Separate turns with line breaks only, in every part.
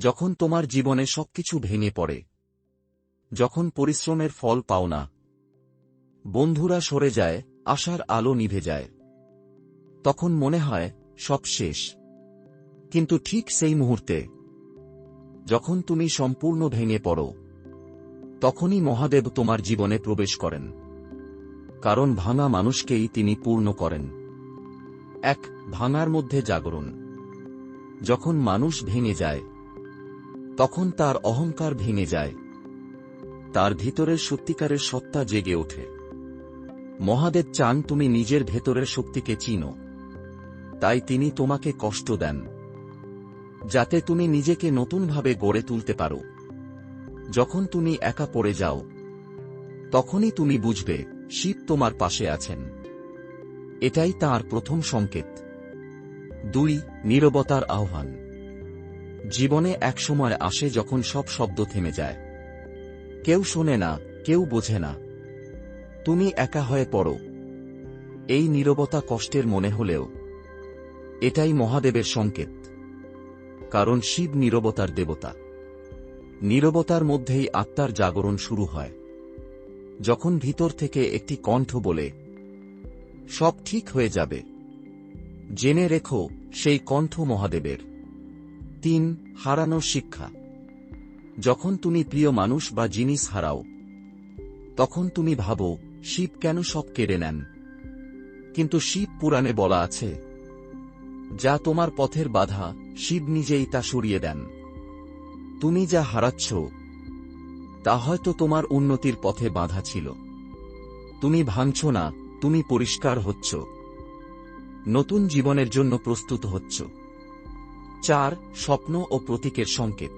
যখন তোমার জীবনে সবকিছু ভেঙে পড়ে, যখন পরিশ্রমের ফল পাও না, বন্ধুরা সরে যায়, আশার আলো নিভে যায়। তখন মনে হয়, সব শেষ। কিন্তু ঠিক সেই মুহূর্তে, যখন তুমি সম্পূর্ণ ভেঙে পড়ো, তখনই মহাদেব তোমার জীবনে প্রবেশ করেন। কারণ ভাঙা মানুষকেই তিনি পূর্ণ করেন। এক, ভাঙার মধ্যে জাগরণ। যখন মানুষ ভেঙে যায় তখন তার অহংকার ভেঙে যায়। তার ভিতরের সত্যিকারের সত্তা জেগে ওঠে। মহাদেব চান তুমি নিজের ভেতরের শক্তিকে চিনো। তাই তিনি তোমাকে কষ্ট দেন। যাতে তুমি নিজেকে নতুনভাবে গড়ে তুলতে পারো। যখন তুমি একা পড়ে যাও, তখনই তুমি বুঝবে, শিব তোমার পাশে আছেন। এটাই তার প্রথম সংকেত। দুই, নীরবতার আহ্বান। জীবনে একসময় আসে যখন সব শব্দ থেমে যায়। কেউ শোনে না, কেউ বোঝে না। তুমি একা হয়ে পড়ো। এই নীরবতা কষ্টের মনে হলেও এটাই মহাদেবের সংকেত। কারণ শিব নীরবতার দেবতা। নীরবতার মধ্যেই আত্মার জাগরণ শুরু হয়। যখন ভিতর থেকে একটি কণ্ঠ বলে, সব ঠিক হয়ে যাবে। জেনে রেখো, সেই কণ্ঠ মহাদেবের। তিন হারানোর শিক্ষা। যখন তুমি প্রিয় মানুষ বা জিনিস হারাও, তখন তুমি ভাবো, শিব কেন সব কেড়ে নেন? কিন্তু শিব পুরাণে বলা আছে, যা তোমার পথের বাধা, শিব নিজেই তা সরিয়ে দেন। তুমি যা হারাচ্ছ, তা হয়তো তোমার উন্নতির পথে বাধা ছিল। তুমি ভাঙছ না, তুমি পরিষ্কার হচ্ছ। নতুন জীবনের জন্য প্রস্তুত হচ্ছ। চার, স্বপ্ন ও প্রতীকের সংকেত।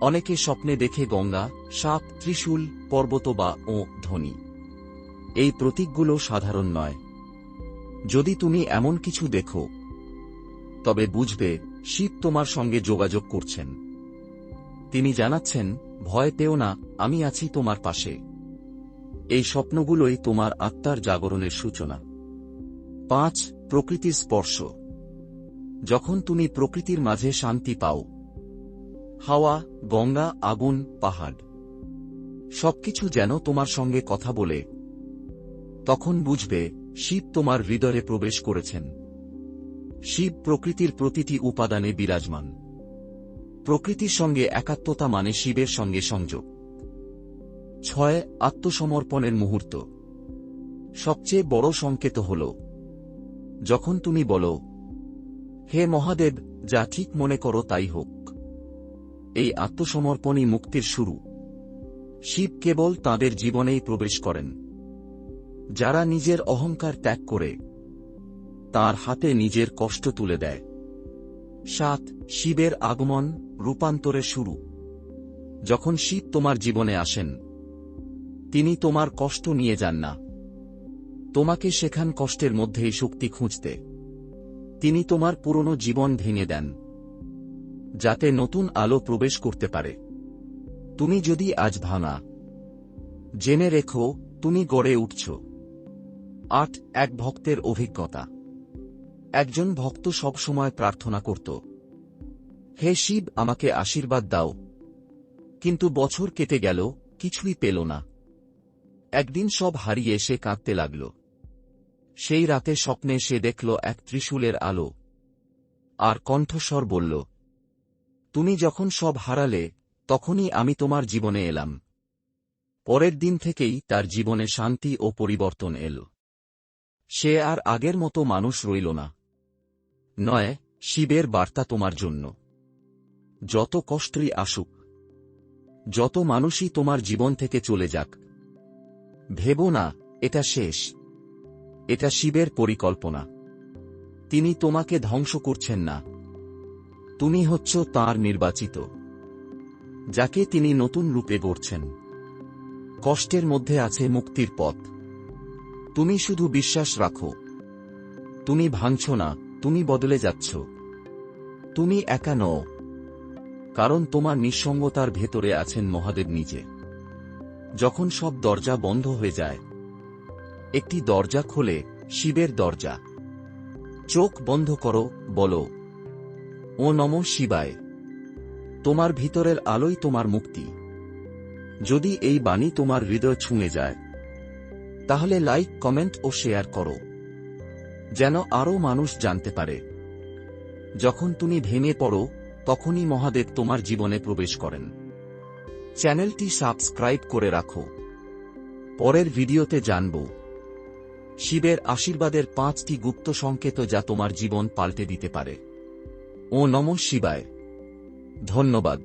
অনেকে স্বপ্নে দেখে গঙ্গা, সাপ, ত্রিশূল, পর্বত বা ও ধ্বনি। এই প্রতীকগুলো সাধারণ নয়। যদি তুমি এমন কিছু দেখো, তবে বুঝবে শিব তোমার সঙ্গে যোগাযোগ করছেন। তিনি জানাচ্ছেন, ভয় পেও না, আমি আছি তোমার পাশে। এই স্বপ্নগুলোই তোমার আত্মার জাগরণের সূচনা। পাঁচ, প্রকৃতির স্পর্শ। যখন তুমি প্রকৃতির মাঝে শান্তি পাও। হাওয়া, গঙ্গা, আগুন, পাহাড়। সবকিছু যেন তোমার সঙ্গে কথা বলে। তখন বুঝবে, শিব তোমার হৃদয়ে প্রবেশ করেছেন। শিব প্রকৃতির প্রতিটি উপাদানে বিরাজমান। প্রকৃতির সঙ্গে একাত্মতা মানে শিবের সঙ্গে সংযোগ। ছয়, আত্মসমর্পণের মুহূর্ত। সবচেয়ে বড় সংকেত হল, যখন তুমি বলো হে মহাদেব, যা ঠিক মনে করো তাই হোক। এই আত্মসমর্পণই মুক্তির শুরু। শিব কেবল তাদের জীবনেই প্রবেশ করেন। যারা নিজের অহংকার ত্যাগ করে, তার হাতে নিজের কষ্ট তুলে দেয়। সাত, শিবের আগমন রূপান্তরের শুরু। যখন শিব তোমার জীবনে আসেন, তিনি তোমার কষ্ট নিয়ে যান না। তোমাকে সেখান কষ্টের মধ্যেই শক্তি খুঁজতে। তিনি তোমার পুরনো জীবন ভেঙে দেন, যাতে নতুন আলো প্রবেশ করতে পারে। তুমি যদি আজ ভাঙা, জেনে রেখো, তুমি গড়ে উঠছ। আট, এক ভক্তের অভিজ্ঞতা। একজন ভক্ত সব সময় প্রার্থনা করত, হে শিব, আমাকে আশীর্বাদ দাও। কিন্তু বছর কেটে গেল, কিছুই পেল না। একদিন সব হারিয়ে সে কাঁদতে লাগল। সেই রাতে স্বপ্নে সে দেখল এক ত্রিশূলের আলো। আর কণ্ঠস্বর বলল, তুমি যখন সব হারালে, তখনই আমি তোমার জীবনে এলাম। পরের দিন থেকেই তার জীবনে শান্তি ও পরিবর্তন এল। সে আর আগের মতো মানুষ রইল না। নয়, শিবের বার্তা তোমার জন্য। যত কষ্টই আসুক, যত মানুষই তোমার জীবন থেকে চলে যাক, ভেব না, এটা শেষ। এটা শিবের পরিকল্পনা। তিনি তোমাকে ধ্বংস করছেন না। তুমি হচ্ছ তার নির্বাচিত, যাকে তিনি নতুন রূপে গড়ছেন। কষ্টের মধ্যে আছে মুক্তির পথ। তুমি শুধু বিশ্বাস রাখো। তুমি ভাঙছ না, তুমি বদলে যাচ্ছ। তুমি একা নও, কারণ তোমার নিঃসঙ্গতার ভেতরে আছেন মহাদেব নিজে। যখন সব দরজা বন্ধ হয়ে যায় একটি দরজা খোলে, শিবের দরজা। চোখ বন্ধ করো, বলো, ও নম শিবায়, তোমার ভিতরের আলোই তোমার মুক্তি। যদি এই বাণী তোমার হৃদয় ছুঁয়ে যায়, তাহলে লাইক, কমেন্ট ও শেয়ার করো, যেন আরও মানুষ জানতে পারে। যখন তুমি ভেঙে পড়ো, তখনই মহাদেব তোমার জীবনে প্রবেশ করেন। চ্যানেলটি সাবস্ক্রাইব করে রাখো। পরের ভিডিওতে জানব। শিবের আশীর্বাদের পাঁচটি গুপ্ত সংকেত যা তোমার জীবন পাল্টে দিতে পারে। ও নম শিবায়। ধন্যবাদ।